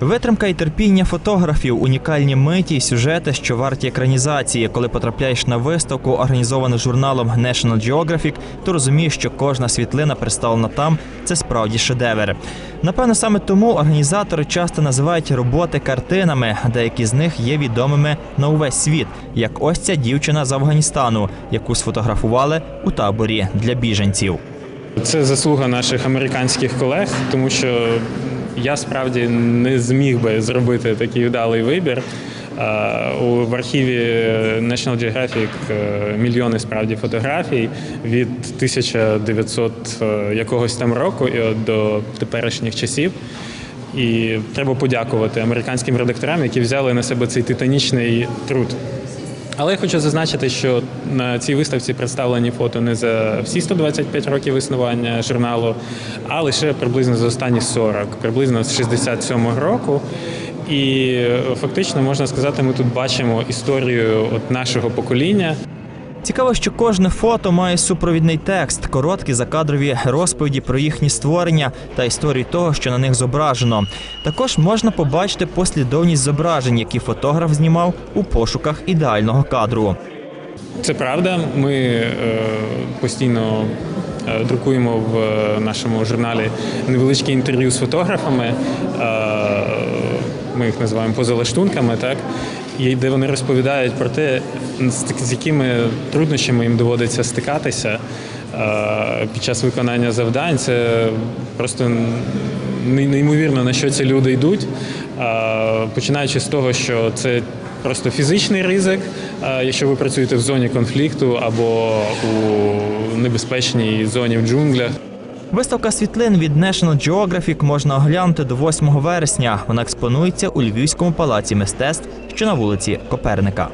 Витримка і терпіння фотографів, унікальні миті й сюжети, що варті екранізації. Коли потрапляєш на виставку, організовану журналом National Geographic, то розумієш, що кожна світлина представлена там це справді шедевр. Напевно, саме тому організатори часто називають роботи картинами, деякі з них є відомими на увесь світ, як ось ця дівчина з Афганістану, яку сфотографували у таборі для біженців. Це заслуга наших американських колег, тому що я справді не зміг би зробити такий вдалий вибір. Е, У в архіві National Geographic е, мільйони справді фотографій від 1900 е, якогось там року до теперішніх часів. І треба подякувати американським редакторам, які взяли на себе цей титанічний труд. Але я хочу зазначити, що на цій виставці представлені фото не за всі 125 років існування журналу, а лише приблизно за останні 40, приблизно з 67-го року. І е, фактично можна сказати, ми тут бачимо історію от нашого покоління. Цікаво, що кожне фото має супровідний текст, короткі закадрові розповіді про їхні створення та історію того, що на них зображено. Також можна побачити послідовність зображень, які фотограф знімав у пошуках ідеального кадру. Це правда. Ми е, постійно е, друкуємо в е, нашому журналі невеличкі інтерв'ю з фотографами. Е, ми їх називаємо позалаштунками, так? І де вони розповідають про те, з якими труднощами їм доводиться стикатися е, під час виконання завдань. Це просто неймовірно, на що ці люди йдуть. Е, Починаючи з того, що це просто фізичний ризик, е, якщо ви працюєте в зоні конфлікту або у небезпечній зоні в джунглях. Виставка світлин від National Geographic можна оглянути до 8 вересня. Вона експонується у Львівському палаці мистецтв, що на вулиці Коперника.